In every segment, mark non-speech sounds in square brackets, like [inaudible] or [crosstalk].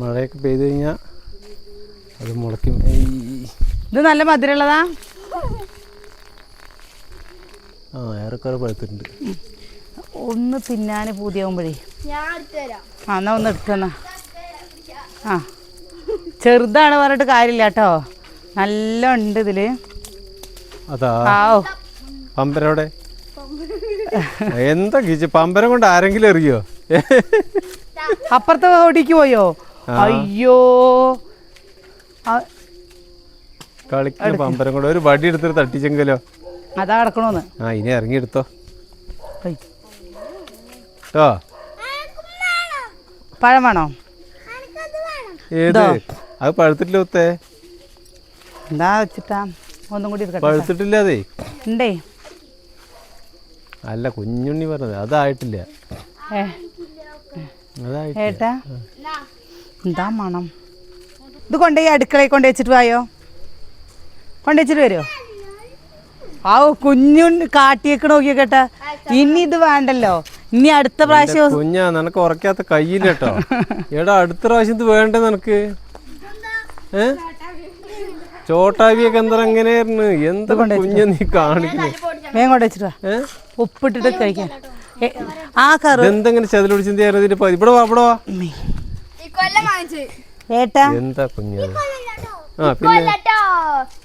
മഴയൊക്കെ പെയ്ത് കഴിഞ്ഞാൽ അത് മുളയ്ക്കും. ഇത് നല്ല മധുരമുള്ളതാ? ആ ഏറെക്കുറെ പഴുത്തിട്ടുണ്ട്. ഒന്ന് തിന്നാൻ പൂതിയാവുമ്പോഴേ. ആ എന്നാ ഒന്ന് എടുത്തന്ന ആ. ചെറുതാണ് പറഞ്ഞിട്ട് കാര്യമില്ല കേട്ടോ. നല്ല ഉണ്ട് ഇതിൽ. പമ്പരവിടെ എന്താ കിച്ച് പമ്പരം കൊണ്ട് ആരെങ്കിലും എറിയോ? അപ്പുറത്തെ ഓടിക്ക് പോയോ? അയ്യോ. കളിക്കുന്ന പമ്പരം ഒരു വടി എടുത്തിട്ട് തട്ടിച്ചെങ്കിലോ? അതാ കിടക്കണോന്ന്. ആ ഇനി ഇറങ്ങിയെടുത്തോ ഹൈ. കേട്ടോ പഴം വേണോ? ഏത്? അത് പഴുത്തിട്ടില്ല ഒത്തേ എന്താ വെച്ചിട്ടാ? ഒന്നും കൂടി പഴുത്തിട്ടില്ല അതേ. ഉണ്ടേ. അല്ല കുഞ്ഞുണ്ണി പറഞ്ഞത്. അതായിട്ടില്ല. ഏട്ടാ? എന്താ മണം? ഇത് കൊണ്ടുപോയി അടുക്കളയിൽ കൊണ്ട് വെച്ചിട്ട് പോയോ കൊണ്ടു വെച്ചിട്ട് വരുമോ ആ കുഞ്ഞു കാട്ടിയേക്ക് നോക്കിയൊക്കെ ഇനി ഇത് വേണ്ടല്ലോ. ഇനി അടുത്ത പ്രാവശ്യം കുഞ്ഞാ നിനക്ക് ഉറക്കാത്ത കയ്യില്ല കേട്ടോ. എടാ അടുത്ത പ്രാവശ്യം ഇത് വേണ്ടേ നിനക്ക്? ഏ? ചോട്ടാവിയൊക്കെ എന്താ എങ്ങനെയായിരുന്നു എന്താ കുഞ്ഞ നീ കാണിക്കുന്നു? വേഗം കൊണ്ട് വെച്ചിട്ട് ഉപ്പിട്ടിട്ട് കഴിക്കാൻ ആ കറി എന്തെങ്കിലും ഇതിന്റെ പ- ഇവിടെ വാ ഇവിടെ വാ. ഏട്ടാ? എന്താ കുഞ്ഞു? ആ പിന്നെ?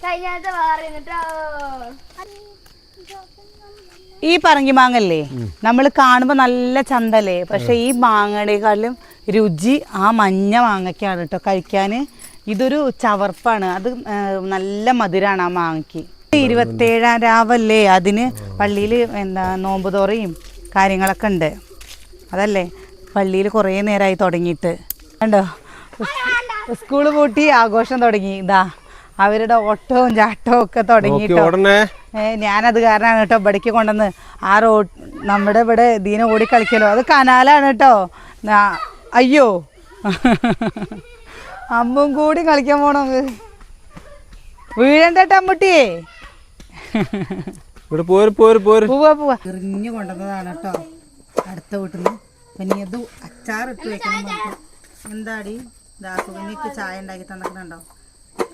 കഴിഞ്ഞാത്ത വേറെ ഈ പറങ്കി മാങ്ങല്ലേ? നമ്മൾ കാണുമ്പോൾ നല്ല ചന്തല്ലേ? പക്ഷെ ഈ മാങ്ങയുടെക്കാളും രുചി ആ മഞ്ഞ മാങ്ങയ്ക്കാണ് കേട്ടോ കഴിക്കാൻ ഇതൊരു ചവർപ്പാണ്. അത് ആ, നല്ല മധുരാണ് ആ മാങ്ങയ്ക്ക്. ഇരുപത്തേഴാം രാവല്ലേ? അതിന് പള്ളിയിൽ എന്താ നോമ്പ് തോറയും കാര്യങ്ങളൊക്കെ ഉണ്ട്. അതല്ലേ? പള്ളിയിൽ കുറേ നേരമായി തുടങ്ങിയിട്ട്. കണ്ടോ? സ്കൂൾ പൂട്ടി ആഘോഷം തുടങ്ങി. ഇതാ അവരുടെ ഓട്ടവും ചാട്ടവും ഒക്കെ തുടങ്ങി ഞാനത് കാരണമാണ് കേട്ടോ ഇവിടേക്ക് കൊണ്ടുവന്ന് ആ റോഡ് നമ്മുടെ ഇവിടെ ദീന ഓടി കളിക്കലോ. അത് കനാലാണ് കേട്ടോ അയ്യോ. അമ്മും കൂടി കളിക്കാൻ പോണത് വീഴണ്ടേട്ടോ അമ്മുട്ടിയേ എറിഞ്ഞു കൊണ്ടുവന്നതാണ് കേട്ടോ അടുത്ത വീട്ടിൽ നിന്ന് പിന്നെ ഇത് അച്ചാറിട്ട് വെക്കണം എന്താടി? ദാസുവിനേക്ക് ചായ ഉണ്ടാക്കി തന്നിട്ടുണ്ടോ?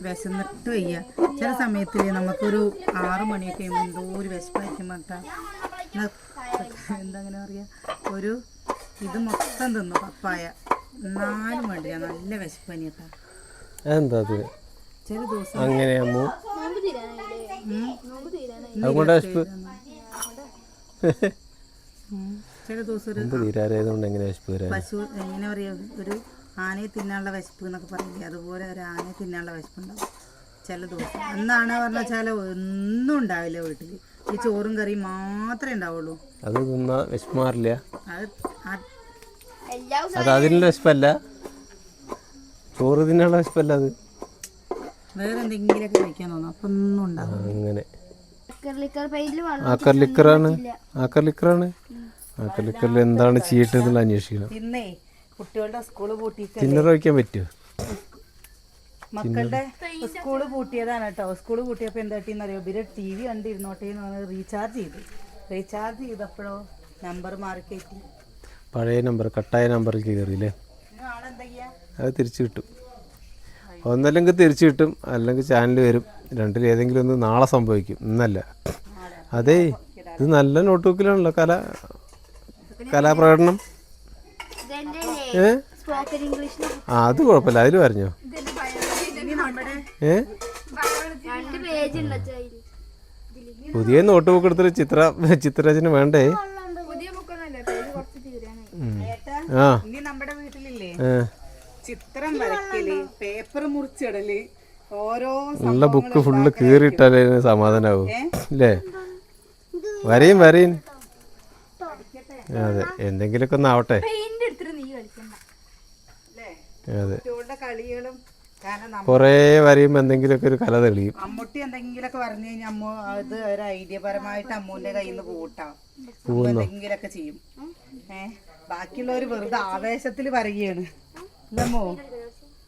വിശന്നിട്ട് വയ്യ. ചില സമയത്തിൽ നമുക്കൊരു ആറ് മണിയൊക്കെ കഴിയുമ്പോൾ എന്തോ ഒരു വിശപ്പായിരിക്കും പറഞ്ഞാ എന്താ പറയുക പറയാ? ഒരു ഇത് മൊത്തം തിന്നു പപ്പായ. നാല് വേണ്ടില്ല നല്ല വിശപ്പ് പനിയത്താ എന്താ ചില ദിവസം അങ്ങനെ ചില ദിവസം പശു എങ്ങനെ പറയാ? ഒരു ആനയെ തിന്നാനുള്ള വിശപ്പ് എന്നൊക്കെ പറയില്ലേ? അതുപോലെ ഒരു ആനയെ തിന്നാനുള്ള വിശപ്പുണ്ടാവും. ചില ദിവസം. എന്നാണ് പറഞ്ഞ വെച്ചാൽ ഒന്നും ഉണ്ടാവില്ല വീട്ടിൽ ഈ ചോറും കറിയും മാത്രമേ ഉണ്ടാവുള്ളൂ. അത് തിന്നാ വിശപ്പ് മാറില്ല. അത് അതിനുള്ള വിശപ്പല്ല. ചോറ് തിന്നാനുള്ള വിശപ്പല്ല അത്. വേറെ എന്തെങ്കിലുമൊക്കെ കഴിക്കാൻ തോന്നും. അപ്പൊ ഒന്നും ഉണ്ടാവും അങ്ങനെ. ആക്കർ ലിക്കറാണ്. ആക്കർ ലിക്കറാണ്. ആക്കർ ലിക്കറിൽ എന്താണ് ചെയ്യേണ്ടതെന്നുള്ള അന്വേഷിക്കണം. ഇന്നേ കുട്ടികളുടെ സ്കൂൾ പൂട്ടിയിട്ട് ചില്ലറ വയ്ക്കാൻ പറ്റുമോ മക്കളുടെ സ്കൂൾ പൂട്ടിയതാണ് കേട്ടോ. സ്കൂൾ പൂട്ടിയപ്പോൾ എന്താ അറിയോ? ഇവർ ടി വി കണ്ടിരുന്നോട്ടെ എന്ന് പറഞ്ഞ് റീചാർജ് ചെയ്തു. റീചാർജ് ചെയ്തപ്പോഴോ നമ്പർ മാറി കയറ്റി. പഴയ നമ്പർ കട്ടായ നമ്പറിൽ കയറിയില്ലേ അത് തിരിച്ചു കിട്ടും. ഒന്നല്ലെങ്കിൽ തിരിച്ചു കിട്ടും അല്ലെങ്കിൽ ചാനൽ വരും. രണ്ടിൽ ഏതെങ്കിലും ഒന്ന് നാളെ സംഭവിക്കും. ഇന്നല്ല. അതേ ഇത് നല്ല നോട്ട്ബുക്കിലാണല്ലോ കല കലാപ്രകടനം. ഏ? ആ അത് കുഴപ്പമില്ല. അതിൽ പറഞ്ഞോ? ഏ? പുതിയ നോട്ട് ബുക്ക് എടുത്തിട്ട് ചിത്ര ചിത്രരചന വേണ്ടേ. ആ. ഇനി നമ്മുടെ വീട്ടിലില്ലേ? ചിത്രം വരയ്ക്കൽ പേപ്പർ മുറിച്ചിടൽ ഓരോ ഉള്ള ബുക്ക് ഫുള്ള് കീറിയിട്ടാലേ സമാധാനാവും. അല്ലേ വരയും വരയും. അതെ എന്തെങ്കിലുമൊക്കെ ഒന്ന് ആവട്ടെ പെയിന്റ് എടുത്തിട്ട് നീ കളിക്കണ്ട അതെ. കളികളും കുറേ വരയുമ്പോൾ എന്തെങ്കിലുമൊക്കെ ഒരു കല തെളിയും. അമ്മൂട്ടി എന്തെങ്കിലുമൊക്കെ പറഞ്ഞു കഴിഞ്ഞാൽ അമ്മ അത് ഒരു ഐഡിയപരമായിട്ട് അമ്മൂന്റെ കയ്യിൽ നിന്ന് പോട്ടാം എന്തെങ്കിലുമൊക്കെ ചെയ്യും. ഏഹ് ബാക്കിയുള്ളവർ വെറുതെ ആവേശത്തിൽ പറയുകയാണ് ഇതമ്മോ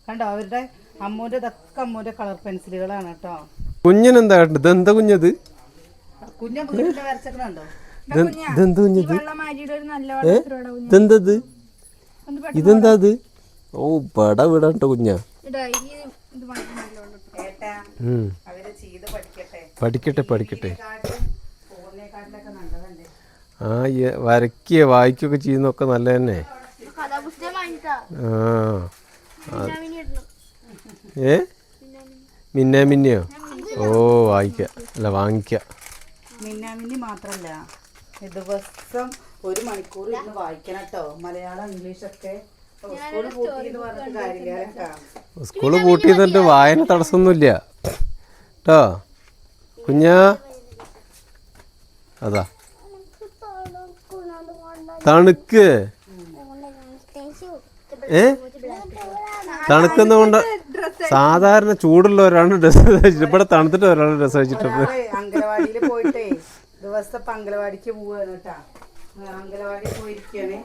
കണ്ടോ? അവരുടെ അമ്മൂന്റെ ഇതൊക്കെ അമ്മൂന്റെ കളർ പെൻസിലുകളാണ് കേട്ടോ. കുഞ്ഞിനെന്താ ഇതെന്താ കുഞ്ഞത്? കുഞ്ഞ വരച്ചിട്ടുണ്ടോ? ഇതെന്ത്- ഇതെന്താ കുഞ്ഞത്? ഇതെന്താ? അത്? ഓ പട വിടണ്ടോ കുഞ്ഞാ പഠിക്കട്ടെ. പഠിക്കട്ടെ ആ വരയ്ക്കുക വായിക്കുകയൊക്കെ ചെയ്യുന്നൊക്കെ നല്ല തന്നെ ആ. ഏ? മിന്ന മിന്നയോ ഓ വായിക്കുക അല്ല വാങ്ങിക്കുക മിന്നാമിന്നി മാത്രല്ല. ദിവസം ഒരു മണിക്കൂർ ഇരുന്ന് വായിക്കണം കേട്ടോ. മലയാളം ഇംഗ്ലീഷൊക്കെ. സ്കൂൾ പൂട്ടിയതുകൊണ്ട് വായന തടസ്സമൊന്നുമില്ല. കേട്ടോ കുഞ്ഞാ. അതാ. തണുക്ക്. ഏ? തണുക്കുന്ന കൊണ്ട് സാധാരണ ചൂടുള്ള ഒരാളാണ് ഡ്രസ്സ് കഴിച്ചിട്ട് ഇവിടെ തണുത്തിട്ട് ഒരാൾ ഡ്രസ്സ് വെച്ചിട്ടുണ്ട് അംഗനവാടിയിൽ പോയിട്ടേ ദിവസം അംഗനവാടിക്ക് പോവാണ് കേട്ടാ. അംഗനവാടി പോയിരിക്കാണ്.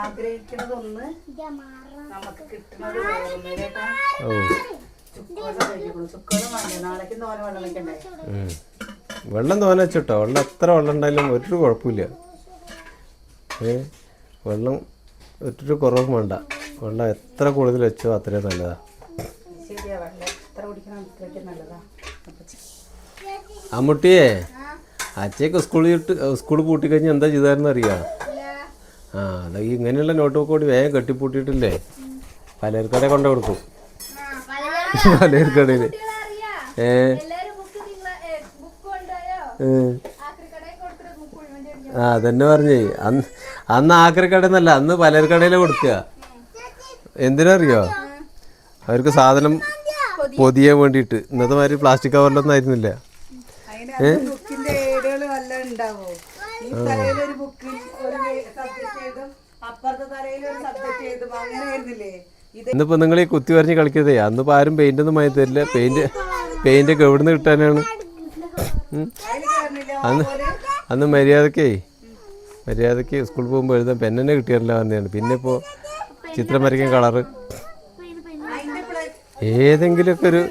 ആഗ്രഹിക്കണതൊന്ന് നമുക്ക് വെള്ളം തോന വെച്ചിട്ടോ വെള്ളം എത്ര വെള്ളം ഉണ്ടായാലും ഒരു കുഴപ്പമില്ല. ഏ? വെള്ളം ഒരു കുറവും വേണ്ട. വെള്ളം എത്ര കൂടുതൽ വെച്ചോ അത്രയും നല്ലതാ. അമ്മുട്ടിയെ അച്ഛക്ക് സ്കൂളിൽ സ്കൂൾ കൂട്ടിക്കഴിഞ്ഞാൽ കഴിഞ്ഞാൽ എന്താ ചെയ്തായിരുന്നു അറിയാ ആ ഇങ്ങനെയുള്ള നോട്ട് ബുക്ക് കൂടി വേഗം കെട്ടിപ്പൂട്ടിയിട്ടില്ലേ? പലചരക്കടയിൽ കൊണ്ടു കൊടുക്കും. പലർക്കടയിൽ ഏ? ആ അതന്നെ പറഞ്ഞേ. അന്ന് അന്ന് ആക്രിക്കടയിൽ നിന്നല്ല അന്ന് പലർക്കടയിൽ കൊടുക്കുക എന്തിനറിയോ? അവർക്ക് സാധനം പൊതിയാൻ വേണ്ടിയിട്ട്. ഇന്നത്തെ മാതിരി പ്ലാസ്റ്റിക് കവറിലൊന്നും ആയിരുന്നില്ല. അതിന് അത് ബുക്കിന്റെ ഏടുകൾ വല്ല ഉണ്ടാവോ ഈ തലയിൽ ഒരു ബുക്ക് ഒരു സബ്ജക്ട് എഴുതും അപ്പുറത്തെ തലയിൽ ഒരു സബ്ജക്ട് ഇന്നിപ്പോൾ നിങ്ങൾ ഈ കുത്തി വരഞ്ഞ് കളിക്കുന്നതേ അന്നിപ്പോ ആരും പെയിന്റ് ഒന്നും വാങ്ങി തരില്ല. പെയിന്റ് പെയിന്റ് ഒക്കെ എവിടുന്ന് കിട്ടാനാണ്? അന്ന് അന്ന് മര്യാദക്കേ. മര്യാദയ്ക്ക് സ്കൂളിൽ പോകുമ്പോൾ എഴുതാൻ പെന്നെ കിട്ടിയാറില്ല വന്നതാണ് പിന്നെ ഇപ്പോൾ ചിത്രം വരയ്ക്കാൻ കളറ് ഏതെങ്കിലുമൊക്കെ ഒരു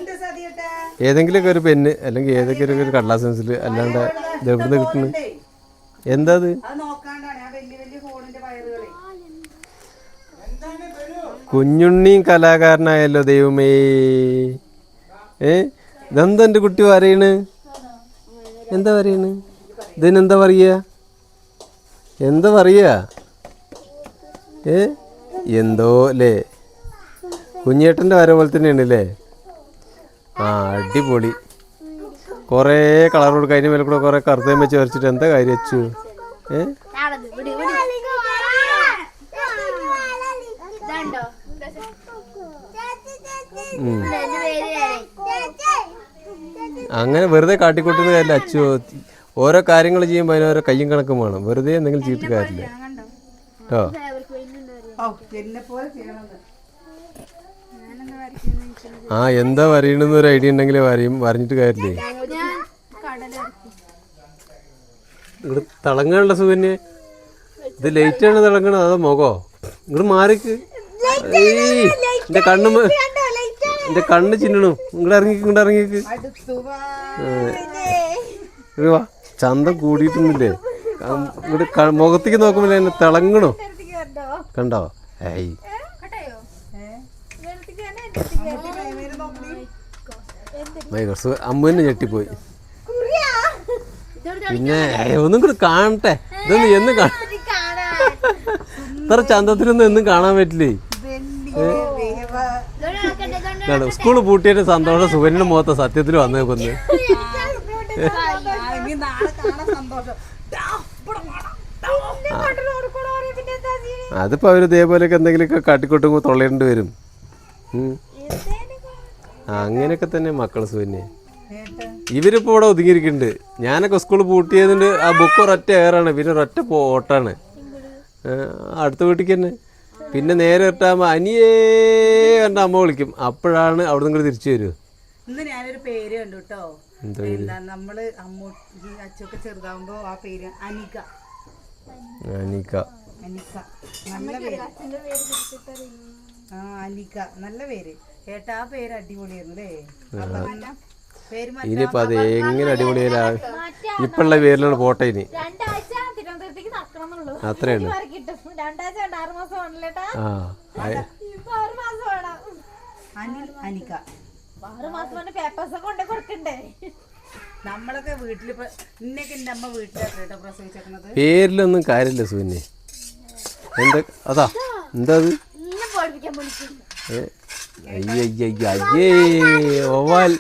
ഏതെങ്കിലുമൊക്കെ ഒരു പെന്ന് അല്ലെങ്കിൽ ഏതെങ്കിലും ഒരു കടലാസ് പെൻസിൽ അല്ലാണ്ട് ഇത് എവിടുന്ന് കിട്ടുന്നു എന്താ അത്? കുഞ്ഞുണ്ണിയും കലാകാരനായല്ലോ ദൈവമേ. ഏ? ഇതെന്താ എന്റെ കുട്ടി വരയണ് എന്താ പറയണ്? ഇതിനെന്താ പറയുക എന്താ പറയുക ഏ? എന്തോ അല്ലേ? കുഞ്ഞേട്ടന്റെ വര പോലെ തന്നെയാണ് അല്ലേ? ആ അടിപൊളി. കുറേ കളർ കൊടുക്കുക അതിന് മേലെ കൂടെ കുറേ കറുത്തേം വെച്ച് വരച്ചിട്ട് എന്താ കാര്യം വെച്ചു ഏ ഇതുണ്ടോ ഉം. എന്റെ പേര് അങ്ങനെ വെറുതെ കാട്ടിക്കൂട്ടുന്ന കാര്യമില്ല അച്ചു. ഓരോ കാര്യങ്ങൾ ചെയ്യുമ്പോൾ അതിന് ഓരോ കയ്യും കണക്കും വേണം. വെറുതെ എന്തെങ്കിലും ചെയ്തിട്ട് കാര്യമില്ല. കേട്ടോ ആ. എന്താ വരയണെന്ന് ഒരു ഐഡിയ ഉണ്ടെങ്കിൽ വരയും. വരഞ്ഞിട്ട് കാര്യമില്ലേ? ഞാൻ കടല ഇവിടെ തിളങ്ങാനുള്ള സുഖന്യെ ഇത് ലൈറ്റാണ് തിളങ്ങണത്? അതോ മുഖോ? ഇങ്ങോട്ട് മാറിക്ക്. എന്റെ കണ്ണും എന്റെ കണ്ണ് ചിന്നണു. ഇങ്ങോട്ട് ഇറങ്ങിക്ക് ഇങ്ങോട്ട് ഇറങ്ങിക്ക്. വാ. ചന്തം കൂടിയിട്ടൊന്നുമില്ലേ? ക- മുഖത്തേക്ക് നോക്കുമ്പോൾ എന്നെ തിളങ്ങണു. കണ്ടോ? ഏയ്. കട്ടയോ ഭയങ്കര സുഖം അമ്മ തന്നെ ഞെട്ടിപ്പോയി. പിന്നെ ഒന്നും കൂടി കാണട്ടെ. ഇതൊന്നും എന്നും കാണാ. ഇത്ര ചന്തത്തിലൊന്നും എന്നും കാണാൻ പറ്റില്ലേ. ഇതാണ് സ്കൂൾ പൂട്ടിയിട്ട് സന്തോഷം സുഖന്റെ മുഖത്ത് സത്യത്തിൽ വന്നു ഇനി നാളെ കാണാൻ സന്തോഷം ദാ, ഇവിടെ വാടാ. ദാ. അതിപ്പോ അവർ ഇതേപോലെയൊക്കെ എന്തെങ്കിലുമൊക്കെ കാട്ടിക്കൊട്ടുമ്പോൾ തൊള്ളയിടേണ്ടി വരും. അങ്ങനെയൊക്കെ തന്നെ മക്കൾ സുവന്യെ. ഇവരിപ്പോ ഇവിടെ ഒതുങ്ങിയിരിക്കുന്നുണ്ട്. ഞാനൊക്കെ സ്കൂൾ പൂട്ടിയതിന്റെ ആ ബുക്ക് ഒരൊറ്റ ഏറാണ് പിന്നെ ഒരൊറ്റ പോട്ടാണ് അടുത്ത വീട്ടിലേക്ക് തന്നെ. പിന്നെ നേരെ ഇട്ടാകുമ്പോൾ അനിയേ കണ്ട അമ്മ വിളിക്കും. അപ്പോഴാണ് അവിടെ നിന്ന് തിരിച്ചു വരൂ. ഇന്ന് ഞാനൊരു പേര് കണ്ടു കേട്ടോ എന്താ നമ്മൾ അമ്മൂട്ടി അച്ഛനൊക്കെ ചെറുതാവുമ്പോ ആ പേര് അനിക. അനിക. അനിക. നല്ല പേര്. ആ അനിക. നല്ല പേര്. ഏട്ടാ ആ പേര് അടിപൊളിയായിരുന്നു അല്ലേ ഇനിയിപ്പോൾ അത് എങ്ങനെ അടിപൊളിയാ? ഇപ്പോഴുള്ള പേരിലാണ് പോട്ടെ ഇനി. അത്രയാണ് അത്രേ ഉള്ളൂ. ആ നമ്മളൊക്കെ വീട്ടിൽ ഇന്നൊക്കെ എന്റെ അമ്മ വീട്ടിലാണ് കേട്ടോ പ്രസവിച്ചേക്കുന്നത് പേരിലൊന്നും കാര്യമില്ല സുവിന്നെ എന്താ അതാ എന്താ അത്? അയ്യയ്യയ്യ, അയ്യേ ഒവാൽ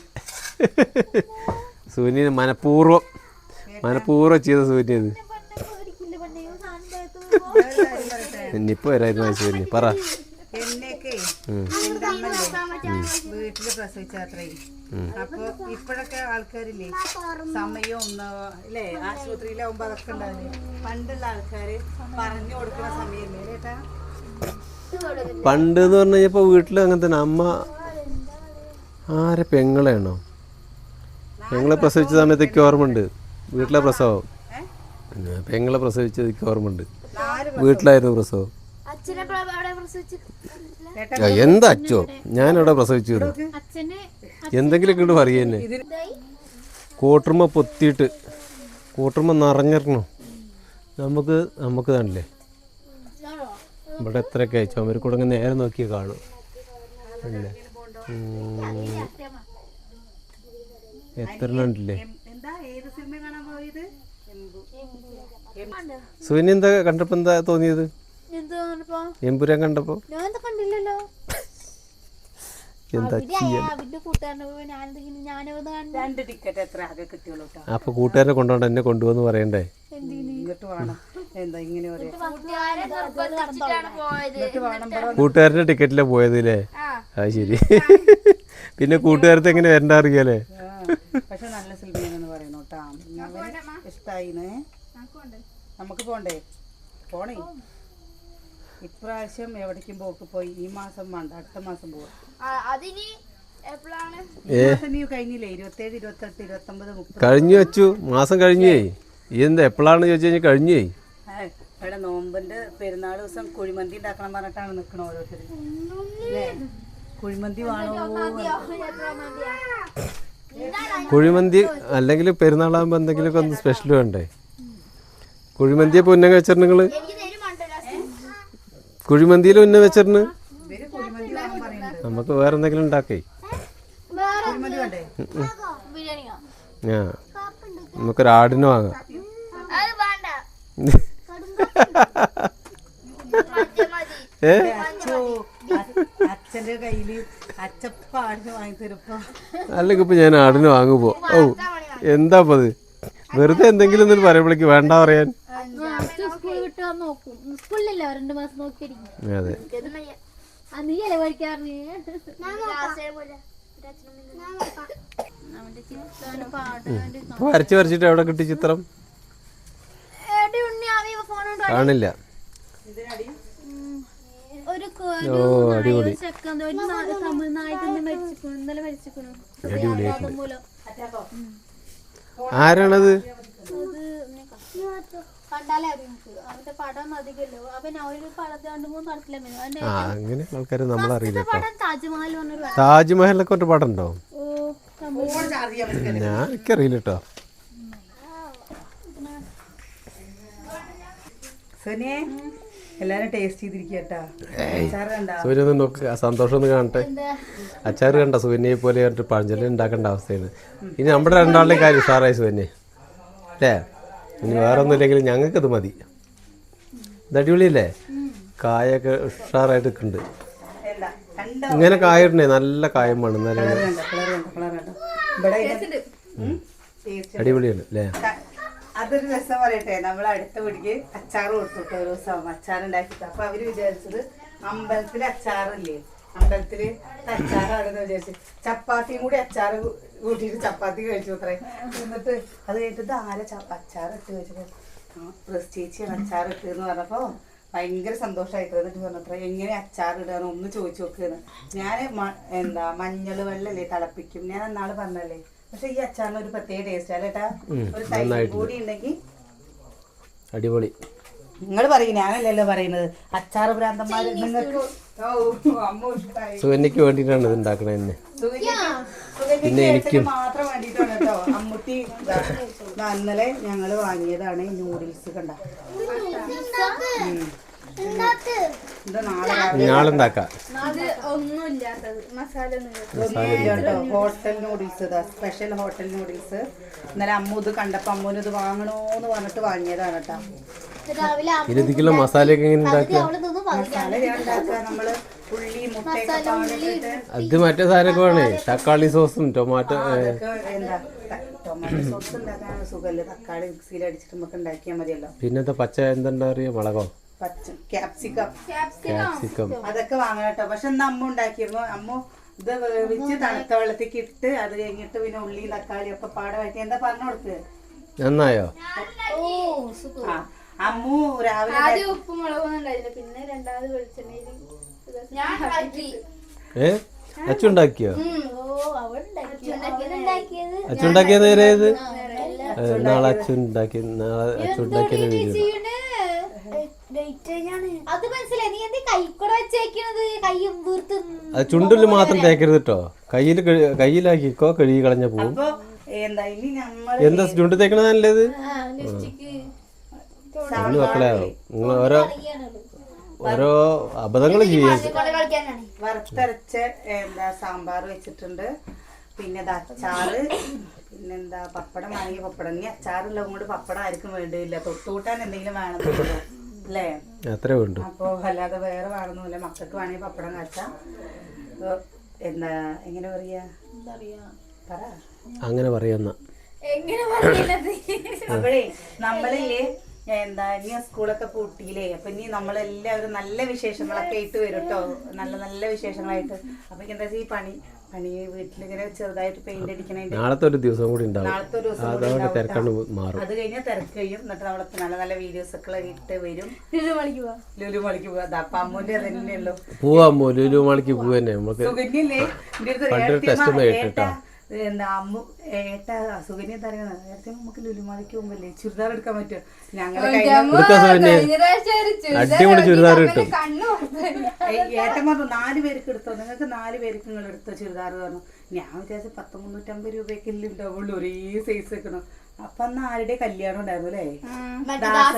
[laughs] സൂര്യന് മനഃപൂർവം മനഃപൂർവം ചെയ്ത സൂര്യ ഇത് പഠിക്കില്ല പണ്ടേ സാധനം വരായിരുന്നു സൂര്യന് പറ വീട്ടിൽ പ്രസവിച്ചാത്രേ അപ്പൊ ഇപ്പോഴൊക്കെ ആൾക്കാരില്ലേ സമയവും ന- ഇല്ലേ ആശുപത്രിയിലാവുമ്പോ അതൊക്കെ ഉണ്ടാവില്ലേ? പണ്ടുള്ള ആൾക്കാര് പറഞ്ഞു കൊടുക്കുന്ന സമയമില്ലേ ചേട്ടാ പണ്ട് എന്ന് പറഞ്ഞു കഴിഞ്ഞപ്പോ വീട്ടിൽ അങ്ങനെ തന്നെ. അമ്മ ആരെ പെങ്ങളെയാണോ? പെങ്ങളെ പ്രസവിച്ച സമയത്തൊക്കെ ഓർമ്മയുണ്ട്. വീട്ടിലെ പ്രസവം. പെങ്ങളെ പ്രസവിച്ചത് എനിക്ക് ഓർമ്മയുണ്ട്. വീട്ടിലായിരുന്നു പ്രസവം. എന്താ അച്ഛോ? ഞാനവിടെ പ്രസവിച്ചു എന്തെങ്കിലും ഇങ്ങോട്ട് പറയുന്നേ കൂട്ടുമ്പ പൊത്തിയിട്ട് കൂട്ടുമ്പ നിറഞ്ഞിറങ്ങണം. നമുക്ക് നമുക്ക് തന്നെ ഇവിടെ എത്രയൊക്കെ അവർ കൂടെ നേരെ നോക്കിയേ കാണും. അല്ലേ. എത്ര ഉണ്ടല്ലേ? എന്താ ഏത് സിനിമ കാണാൻ പോയത്? സുവിന് എന്താ കണ്ടപ്പോ എന്താ തോന്നിയത്? എമ്പുരാൻ കണ്ടപ്പോ? ഞാൻ എന്താ അപ്പൊ കൂട്ടുകാരനെ കൊണ്ടോണ്ട എന്നെ കൊണ്ടുപോന്ന് പറയണ്ടേ? കൂട്ടുകാരന്റെ ടിക്കറ്റിലാ പോയത് അല്ലേ ആ. അത് ശരി. [laughs] പിന്നെ കൂട്ടുകാരത്തെ എങ്ങനെ വരണ്ട അറിയാലേ? പക്ഷെ നല്ല സിനിമയാണെന്ന് പറയുന്നു കേട്ടോ. ഇഷ്ടായിന്ന് നമുക്ക് പോണ്ടേ? പോണേ. ഇപ്രാവശ്യം എവിടേക്കും പോക്ക് പോയി. ഈ മാസം വേണ്ട അടുത്ത മാസം പോവാം. കഴിഞ്ഞു വെച്ചു. മാസം കഴിഞ്ഞേ എന്താ എപ്പോഴാണ് ചോദിച്ചു കഴിഞ്ഞാൽ കഴിഞ്ഞേ ഇവിടെ നോമ്പിന്റെ പെരുന്നാൾ ദിവസം കുഴിമന്തി ഉണ്ടാക്കണം പറഞ്ഞിട്ടാണ് നിക്കണ ഓരോരുത്തർ കുഴിമന്തി വേണോ? കുഴിമന്തി അല്ലെങ്കിൽ പെരുന്നാളാകുമ്പോൾ എന്തെങ്കിലുമൊക്കെ ഒന്ന് സ്പെഷ്യൽ വേണ്ടേ? കുഴിമന്തിയെ പൊന്നെ വെച്ചിട്ടുണ്ട് നിങ്ങൾ കുഴിമന്തിയിൽ ഉന്ന പറയുന്നത് നമുക്ക് വേറെ എന്തെങ്കിലും ഉണ്ടാക്കേ? ആ നമുക്കൊരു വേണ്ടേ ബിരിയാണിയോ ആ നമുക്കൊരാടിനെ വാങ്ങാം ഏ അച്ഛന്റെ കയ്യിൽ വാങ്ങി അല്ലെങ്കിൽ ഇപ്പൊ ഞാൻ ആടിന് വാങ്ങുമ്പോ ഓ എന്താ അത്? വെറുതെ എന്തെങ്കിലും ഒന്നും പറയുമ്പോഴേക്ക് വേണ്ട പറയാൻ. സ്കൂൾ വിട്ട് വന്ന് നോക്കും. സ്കൂളിലല്ലോ രണ്ട് മാസം നോക്കിയിരിക്കും. അതെ. നീ അല്ലേ വരച്ച് വരച്ചിട്ട് എവിടെ കിട്ടി ചിത്രം? കാണില്ല ഒരു ഓ അടിപൊളി ചെക്കൻ ഒരു നാ- തമിഴ്നാട്ടിൽ മരിച്ചിരിക്കണു ഇന്നലെ അടിപൊളിയായിട്ടുണ്ട്. മൂലം. ആരാണത്? അങ്ങനെ ആൾക്കാർ നമ്മളറിയില്ല താജ്മഹലിനൊക്കെ ഒരു പടം ഉണ്ടോ ഞാൻ എനിക്കറിയില്ല കേട്ടോ. സോനിയെ? എല്ലാരും ടേസ്റ്റ് ചെയ്തിരിക്കട്ടാ നോക്ക് സന്തോഷം ഒന്ന് കാണട്ടെ. അച്ചാർ കണ്ട സൂര്യനെ പോലെ കണ്ടിട്ട് പഴഞ്ചൊല്ലി ഉണ്ടാക്കേണ്ട അവസ്ഥയാണ്. ഇനി നമ്മുടെ രണ്ടാളുടെ കാര്യം ഉഷാറായി സൂര്യനെ അല്ലേ? ഇനി വേറെ ഒന്നുമില്ലെങ്കിലും ഞങ്ങൾക്കത് മതി. ഇത് അടിപൊളിയല്ലേ? കായൊക്കെ ഉഷാറായിട്ട് നിൽക്കുന്നുണ്ട്. ഇങ്ങനെ കായ ഇടണേ നല്ല കായം വേണം അടിപൊളിയാണ് അല്ലേ? അതൊരു രസം പറയട്ടെ. നമ്മൾ അടുത്ത വീട്ടിക്ക് അച്ചാർ കൊടുത്തിട്ട് ഒരു ദിവസം. അച്ചാർ ഉണ്ടാക്കിട്ട് അപ്പൊ അവർ വിചാരിച്ചത് അമ്പലത്തിലെ അച്ചാറില്ലേ? അമ്പലത്തിൽ അച്ചാറാണെന്ന് വിചാരിച്ചു. ചപ്പാത്തിയും കൂടി അച്ചാർ കൂട്ടിയിട്ട് ചപ്പാത്തി കഴിച്ചു അത്രേ. എന്നിട്ട് അത് കഴിഞ്ഞിട്ട് ആരെ അച്ചാർ ഇട്ട് കഴിച്ചിട്ട് ചേച്ചിയാണ് അച്ചാർ ഇട്ട് എന്ന് പറഞ്ഞപ്പോ ഭയങ്കര സന്തോഷമായിട്ട് എന്നിട്ട് പറഞ്ഞത്ര എങ്ങനെ അച്ചാർ ഇടാന്ന്? ഒന്ന് ചോദിച്ചു നോക്കുകയാണ് ഞാൻ എന്താ മഞ്ഞൾ വെള്ളല്ലേ തിളപ്പിക്കും. ഞാൻ എന്നാൾ പറഞ്ഞല്ലേ പക്ഷെ ഈ അച്ചാറിന് ഒരു പ്രത്യേക ടേസ്റ്റ് അല്ലേട്ടാ ഒരു കൂടി ഉണ്ടെങ്കിൽ അടിപൊളി. നിങ്ങൾ പറയും ഞാനല്ലല്ലോ പറയുന്നത്. അച്ചാർ ഭ്രാന്തന്മാർ നിങ്ങൾക്ക് ഓ, അമ്മ ഇഷ്ടായി. സൂര്യക്ക് വേണ്ടിയിട്ടാണ് ഇത് ഉണ്ടാക്കണത് തന്നെ. സുഗന്യക്ക് സുഗന്യക്ക് മാത്രം വേണ്ടിയിട്ടാണ് കേട്ടോ. അമ്മുട്ടി ഇന്നലെ ഞങ്ങൾ വാങ്ങിയതാണ് ഈ നൂഡിൽസ് കണ്ട. ഞാളുണ്ടാക്കാം hotel noodles special hotel noodles. ഇന്നലെ അമ്മ ഇത് കണ്ടപ്പോ അമ്മൂന് ഇത് വാങ്ങണോന്ന് പറഞ്ഞിട്ട് വാങ്ങിയതാണ് കേട്ടോ. രാവിലെ ഇരുപത്തിക്കുള്ള മസാലയൊക്കെ എങ്ങനെ അത് മറ്റേ സാധനമൊക്കെ വേണേ. തക്കാളി സോസും ടൊമാറ്റോ എന്താ ത- സോസ് ഉണ്ടാക്കാൻ സുഖമല്ലേ? തക്കാളി മിക്സിയിൽ അടിച്ചിട്ട് നമുക്ക് ഉണ്ടാക്കിയാൽ മതിയല്ലോ. പിന്നത്തെ പച്ച എന്തുണ്ടാ അറിയാം? മുളകോ? പച്ച ക്യാപ്സിക്കം ക്യാപ്സിക്കം അതൊക്കെ വാങ്ങണം കേട്ടോ. പക്ഷെ ഇന്ന് അമ്മ ഉണ്ടാക്കിയിരുന്നു. അമ്മ ഇത് വേവിച്ച് തണുത്ത വെള്ളത്തേക്ക് ഇട്ട് അത് കഴിഞ്ഞിട്ട് പിന്നെ ഉള്ളി തക്കാളി ഒക്കെ പാടെ വഴറ്റി. എന്താ പറഞ്ഞു കൊടുക്ക് നന്നായോ? അമ്മു രാവിലെ ആദ്യം ഉപ്പും മുളകൊന്നും ഉണ്ടായില്ല. പിന്നെ രണ്ടാമത് വെളിച്ചെണ്ണയിൽ ഞാൻ അച്ചുണ്ടാക്കിയോ അച്ചുണ്ടാക്കിയത് നാളെ അച്ചുണ്ടാക്കി നാളെ അച്ചുണ്ടാക്കിയ വീഡിയോ അത് മനസ്സിലായി. നീ എന്താ കൈക്കൂടെ വെച്ചേക്കണത്? കൈയും വീർത്ത് അത് ചുണ്ടിൽ മാത്രം തേക്കരുത് കേട്ടോ കയ്യിൽ കയ്യിലാക്കിക്കോ കഴുകി കളഞ്ഞ പോവും. അപ്പൊ എന്താ ഇനി നമ്മൾ എന്താ ചുണ്ട് തേക്കണ നല്ലത്? അതിന് മക്കളെ നിങ്ങൾ ഓരോ ഓരോ അബദ്ധങ്ങൾ ചെയ്യരുത്. വറുത്തരച്ച എന്താ സാമ്പാർ വെച്ചിട്ടുണ്ട്. പിന്നെ ഇത് അച്ചാറ് പിന്നെന്താ പപ്പടം വാങ്ങിയ പപ്പടം. ഇനി അച്ചാറുള്ളത് കൊണ്ട് പപ്പടം ആർക്കും വേണ്ടിയില്ല തൊട്ടുകൂട്ടാൻ എന്തെങ്കിലും വേണമെന്നുള്ളൂ അല്ലേ അത്രേ ഉണ്ട് അപ്പോൾ അല്ലാതെ വേറെ വേറൊന്നുമില്ല. മക്കൾക്ക് വേണമെങ്കിൽ പപ്പടം കാച്ചാം. എന്താ എങ്ങനെ പറയാ? പറ. അങ്ങനെ പറയുന്ന എങ്ങനെ അപ്പോഴേ നമ്മളില്ലേ എന്താ ഇനി സ്കൂളൊക്കെ പൂട്ടിയില്ലേ? അപ്പൊ ഇനി നമ്മളെല്ലാവരും നല്ല വിശേഷങ്ങളൊക്കെ ആയിട്ട് വരും കേട്ടോ നല്ല നല്ല വിശേഷങ്ങളായിട്ട്. അപ്പൊ എന്താ വെച്ചാൽ ഈ പണി? പണി വീട്ടിലിങ്ങനെ ചെറുതായിട്ട് പെയിന്റ് നാളത്തെ ഒരു ദിവസം കൂടി ഉണ്ടാവും. നാളത്തെ ഒരു ദിവസം കൂടി ഉണ്ടാവും തിരക്കണ്ട് മാറും. അത് കഴിഞ്ഞാൽ തിരക്ക് കഴിയും എന്നിട്ട് നമ്മളെ നല്ല നല്ല വീഡിയോസ് ഒക്കെ ഇട്ട് വരും. മണിക്ക് പോവാ. ലുലു മളിക്ക് പോകാം അതാ അപ്പൊ അമ്മൂന്റെ തന്നെയല്ലോ പോവാൻ പോ ലുലു മാളിക്ക് പോവന്നെ. നമുക്ക് സുകന്യല്ലേ എന്റെ അടുത്ത് പണ്ടൊരു ടെസ്റ്റ് ഒന്നും കേട്ടിട്ടോ. എന്താ അമ്മ ഏട്ട അസുഖനെ പറയുന്നത് നേരത്തെ നമുക്ക് ലുലുമാലയ്ക്ക് പോകുമ്പല്ലേ ചുരിദാർ എടുക്കാൻ പറ്റുമോ? ഞങ്ങളെ അടിപൊളി ചുരിദാർ കിട്ടും. ഏട്ടൻ പറഞ്ഞു നാല് പേർക്ക് എടുത്തോ? നിങ്ങൾക്ക് നാല് പേർക്ക് നിങ്ങൾ എടുത്തോ ചുരിദാർ? പറഞ്ഞു. ഞാൻ വിചാരിച്ചു പത്ത് മുന്നൂറ്റമ്പത് രൂപയൊക്കെ ഉണ്ടാവുള്ളൂ ഒരേ സൈസ് വെക്കണം അപ്പൊ അന്ന് ആരുടെ കല്യാണം ഉണ്ടായിരുന്നു അല്ലേ? ദാസ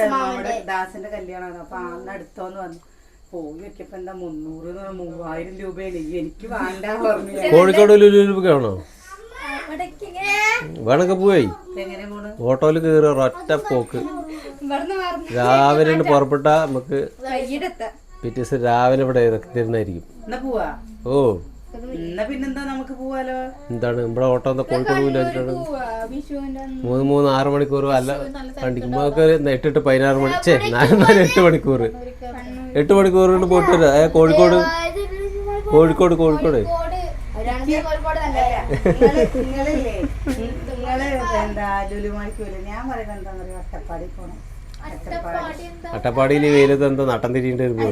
ദാസന്റെ കല്യാണമാണ്. അപ്പൊ അന്ന് എടുത്തോന്ന് പറഞ്ഞു പോയി വെക്കപ്പോ എന്താ മുന്നൂറ് മൂവായിരം രൂപയാണ്. എനിക്ക് വേണ്ട പറഞ്ഞു. കോഴിക്കോട് ലുലു കാണോ വേണമെങ്കിൽ പോയി. എങ്ങനെ പോണ്? ഓട്ടോയിൽ കയറി ഒറ്റ പോക്ക്. രാവിലെ പുറപ്പെട്ട നമുക്ക് പിറ്റേ ദിവസം രാവിലെ ഇവിടെ തരുന്നതായിരിക്കും എന്നാ പോവാ? ഓ. എന്നാ പിന്നെന്താ നമുക്ക് പോവാലോ? എന്താണ് ഇവിടെ ഓട്ടോ എന്താ കോഴിക്കോട് മൂന്ന് മൂന്ന് ആറ് മണിക്കൂർ അല്ല കണ്ടിരിക്കും എട്ട് എട്ട് പതിനാറ് മണി ചേ നാല് നാല് എട്ട് മണിക്കൂർ എട്ട് മണിക്കൂർ കൊണ്ട് പോയിട്ട് വരാം. കോഴിക്കോട്. കോഴിക്കോട് കോഴിക്കോട്. നിങ്ങളില്ലേ? നിങ്ങൾ എന്താ ലുലുമാളിക്ക് ഞാൻ പറയുന്നത് അട്ടപ്പാടി പോണം. അട്ടപ്പാടി അട്ടപ്പാടിയിൽ വെയിലത്ത് എന്താ നട്ടം തിരിയേണ്ടി വരുമ്പോൾ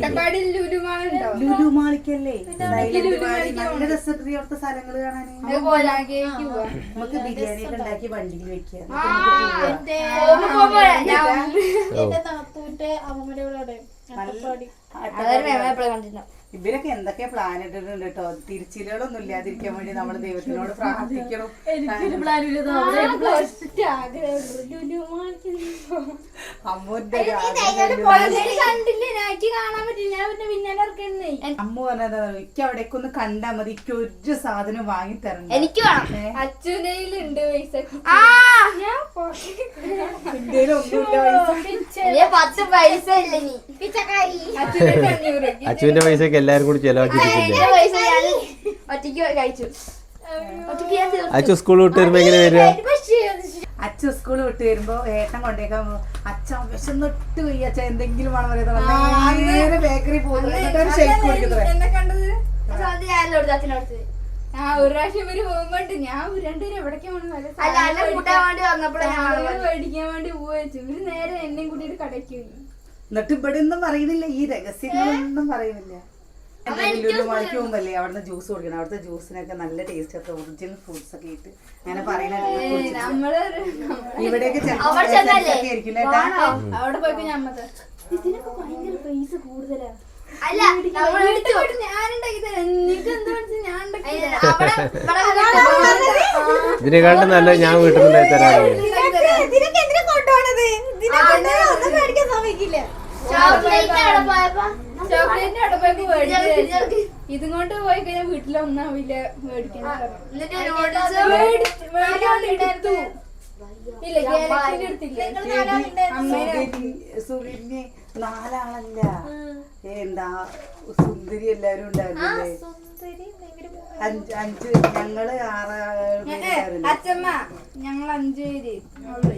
ലുലുമാളിക്കല്ലേ? നല്ല അവിടുത്തെ കാണാൻ നമുക്ക് ബിരിയാണി ഒക്കെ ഉണ്ടാക്കി വണ്ടിയിൽ കൂടെ അട്ടപ്പാടി. ഇവരൊക്കെ എന്തൊക്കെ പ്ലാൻ ഇട്ടിട്ടുണ്ട് കേട്ടോ തിരിച്ചിലുകളൊന്നും ഇല്ലാതിരിക്കാൻ വേണ്ടി നമ്മൾ ദൈവത്തിനോട് പ്രാർത്ഥിക്കണം. പറഞ്ഞാ അമ്മ പറഞ്ഞത് എനിക്ക് അവിടേക്ക് ഒന്ന് കണ്ടാ മതി. എനിക്ക് ഒരു സാധനം വാങ്ങി തരണം. എനിക്ക് വേണം. അച്ഛനയിലുണ്ട് പൈസ. അച്ചുവിന്റെ [laughs] പൈസയൊക്കെ എല്ലാവരും കൂടി ചെലവാക്കി പൈസ ഞാൻ ഒറ്റയ്ക്ക് കഴിച്ചു. അച്ഛൻ. സ്കൂൾ വിട്ട് വരുമ്പോ എങ്ങനെ വരിക? അച്ഛൻ സ്കൂൾ വിട്ട് വരുമ്പോ ഏട്ടൻ കൊണ്ടേക്കാൻ പോകും. അച്ഛൻ വിശന്നിട്ട് പോയി അച്ഛൻ എന്തെങ്കിലും വേണം പറയുന്നത് നേരെ ബേക്കറി പോകുന്നത് ആ. ഒരു പ്രാവശ്യം ഇവർ പോകുമ്പോണ്ട് ഞാൻ രണ്ടുപേരും കൂട്ടാൻ വേണ്ടി വന്നപ്പോഴേ മേടിക്കാൻ വേണ്ടി പോവച്ചു ഇവർ നേരെ എന്നെയും കൂട്ടിയിട്ട് കടയ്ക്ക് എന്നിട്ട് ഇവിടെ ഒന്നും പറയുന്നില്ല. ഈ രഹസ്യങ്ങളൊന്നും പറയുന്നില്ല. ലുലു മണിക്ക് പോകുമ്പല്ലേ അവിടുന്ന് ജ്യൂസ് കുടിക്കണം? അവിടുത്തെ ജ്യൂസിനൊക്കെ നല്ല ടേസ്റ്റ് ഒക്കെ ഒറിജിനൽ ഫ്രൂട്ട്സ് ഒക്കെ ഇട്ട് അങ്ങനെ പറയുന്നത് ഇവിടെയൊക്കെ ആയിരിക്കും അവിടെ ഇതിനൊക്കെ ഭയങ്കര പൈസ കൂടുതലാ. അല്ല ഇതിനെക്കാട്ടും നല്ല ഞാൻ വീട്ടിൽ നിന്ന് തരാറുണ്ട് ഇതും കൊണ്ട് പോയി കഴിഞ്ഞാൽ മേടിക്കാൻ എടുത്തില്ല അമ്മേനെ സുറിന് നാലാളല്ല. എന്താ സുന്ദരി എല്ലാരും ഉണ്ടായിരുന്നില്ലേ? അഞ്ച് അഞ്ച് ഞങ്ങൾ ആറ്. അച്ഛമ്മ ഞങ്ങൾ അഞ്ചു പേര്.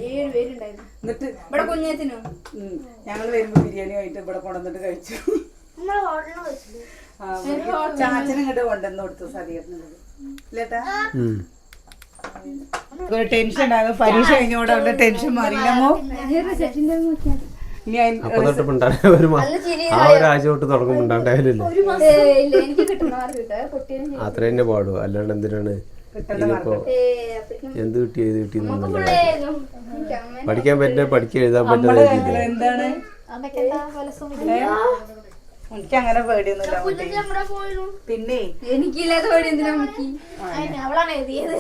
ഏഴ് പേരുണ്ടായിരുന്നു. എന്നിട്ട് ഇവിടെ കുഞ്ഞത്തിനോ ഞങ്ങൾ വരുമ്പോ ബിരിയാണി ആയിട്ട് ഇവിടെ കൊണ്ടുവന്നിട്ട് കഴിച്ചു. ചാച്ചനും ഇങ്ങോട്ട് കൊണ്ടുവന്ന് കൊടുത്തു സതിയേട്ടനുള്ളത് ഇല്ലേട്ടാ ടെൻഷൻ ഉണ്ടാകും. പരീക്ഷ കഴിഞ്ഞോടെ ടെൻഷൻ മാറിയില്ലമ്മോ അപ്പൊ തൊട്ട് മിണ്ടാണ്ട് ഒരു ആ ഒരാഴ്ച തൊട്ട് തുടങ്ങും മിണ്ടാണ്ടായാലല്ലേ ഇല്ല എനിക്ക് കിട്ടുന്ന മാർക്ക് കിട്ടുക പൊട്ടിയും അത്ര തന്നെ പാടും. അല്ലാണ്ട് എന്തിനാണ്? ഇനിയിപ്പോ എന്ത് കിട്ടി ഏത് കിട്ടി പഠിക്കാൻ പറ്റില്ല പഠിക്കാൻ എഴുതാൻ പറ്റുന്ന എനിക്ക് അങ്ങനെ പേടിയൊന്നുമില്ല പിന്നെ? എനിക്കില്ലാത്ത പേടി എന്തിനാ നോക്കി അവളാണ് എഴുതിയത്?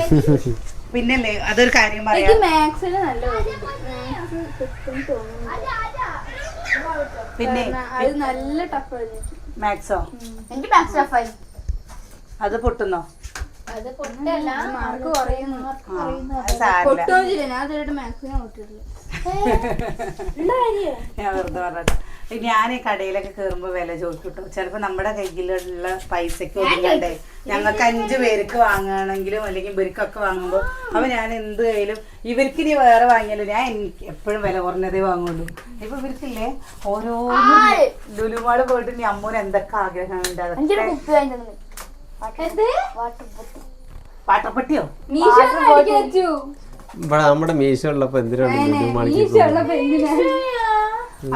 [laughs] പിന്നല്ലേ അതൊരു കാര്യം പറയാം. മാത്സിന് നല്ല പിന്നെ അത് നല്ല മാത്സോ? എനിക്ക് മാത്സ് ടഫായി അത് പൊട്ടുന്നോ? അത് പൊട്ടല്ല മാർക്ക് കുറയുന്നു പൊട്ടോ പൊട്ടുമില്ല ഞാൻ ഇതുവരെ മാത്സിനെ പൊട്ടിട്ടില്ല ഞാൻ വെറുതെ പറഞ്ഞത്. ഞാൻ ഈ കടയിലൊക്കെ കയറുമ്പോ വില ചോദിക്കട്ടോ. ചിലപ്പോ നമ്മുടെ കയ്യിലുള്ള പൈസക്ക് ഒതുങ്ങണ്ടേ. ഞങ്ങൾക്ക് അഞ്ചു പേർക്ക് വാങ്ങുകയാണെങ്കിലും അല്ലെങ്കിൽ ഇവർക്കൊക്കെ വാങ്ങുമ്പോൾ അപ്പൊ ഞാൻ എന്ത് കയ്യിലും ഇവർക്ക് ഇനി വേറെ വാങ്ങിയാലും? ഞാൻ എനിക്ക് എപ്പോഴും വില കുറഞ്ഞതേ വാങ്ങുള്ളൂ. ഇപ്പൊ ഇവർക്കില്ലേ? ഓരോ ലുലുമാൾ പോയിട്ട് ഇനി അമ്മൂന് എന്തൊക്കെ ആഗ്രഹങ്ങളുണ്ട്? അതൊക്കെ കുപ്പി ഇവിടെ നമ്മുടെ മീശ ഉള്ളപ്പോ എന്തിനാണ്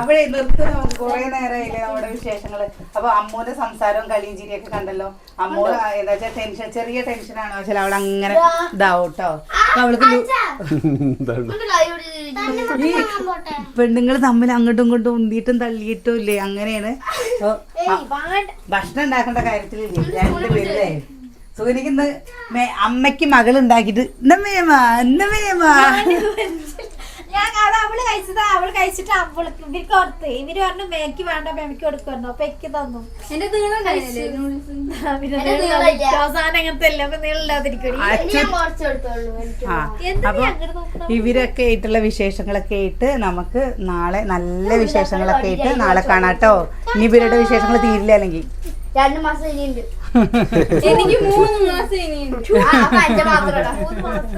അവിടെ നിർത്തുന്ന. കുറെ നേരമായില്ലേ നമ്മുടെ വിശേഷങ്ങൾ. അപ്പൊ അമ്മൂന്റെ സംസാരവും കളിയും ചിരിയൊക്കെ കണ്ടല്ലോ അമ്മൂ എന്താ വെച്ചാൽ ടെൻഷൻ ചെറിയ ടെൻഷനാണ് പക്ഷെ അവൾ അങ്ങനെ ഇതാവും കേട്ടോ അവൾക്ക് പെണ്ണുങ്ങൾ എന്താണ്? ഈ പെണ്ണുങ്ങൾ തമ്മിൽ അങ്ങോട്ടും ഇങ്ങോട്ടും ഉന്തിയിട്ടും തള്ളിയിട്ടും ഇല്ലേ? അങ്ങനെയാണ്. ഭക്ഷണം ഉണ്ടാക്കേണ്ട കാര്യത്തിലില്ലേ? രണ്ടുപേരില്ലേ സുഖനിക്ക് ഇന്ന് അമ്മയ്ക്ക് മകൾ ഉണ്ടാക്കിട്ട് ഞാൻ അത് അവൾ കഴിച്ചതാ. അവൾ കഴിച്ചിട്ട് അവൾക്ക് ഇവർക്ക് കൊടുത്ത്. ഇവർ പറഞ്ഞു മേക്ക് വേണ്ട മേക്ക് കൊടുക്കുന്നു അപ്പൊ എനിക്ക് തന്നു. എന്റെ അവസാനം അങ്ങനത്തെ ഇവരൊക്കെ ആയിട്ടുള്ള വിശേഷങ്ങളൊക്കെ ആയിട്ട് നമുക്ക് നാളെ നല്ല വിശേഷങ്ങളൊക്കെ ആയിട്ട് നാളെ കാണാട്ടോ ഇനി ഇവരുടെ വിശേഷങ്ങൾ തീരില്ല അല്ലെങ്കിൽ. രണ്ടു മാസം ഇനിയുണ്ട്. എനിക്ക് മൂന്ന് മാസം ഇനിയുണ്ട് ആ, അപ്പൊ എന്റെ മാത്രമല്ല മൂന്ന് മാസം.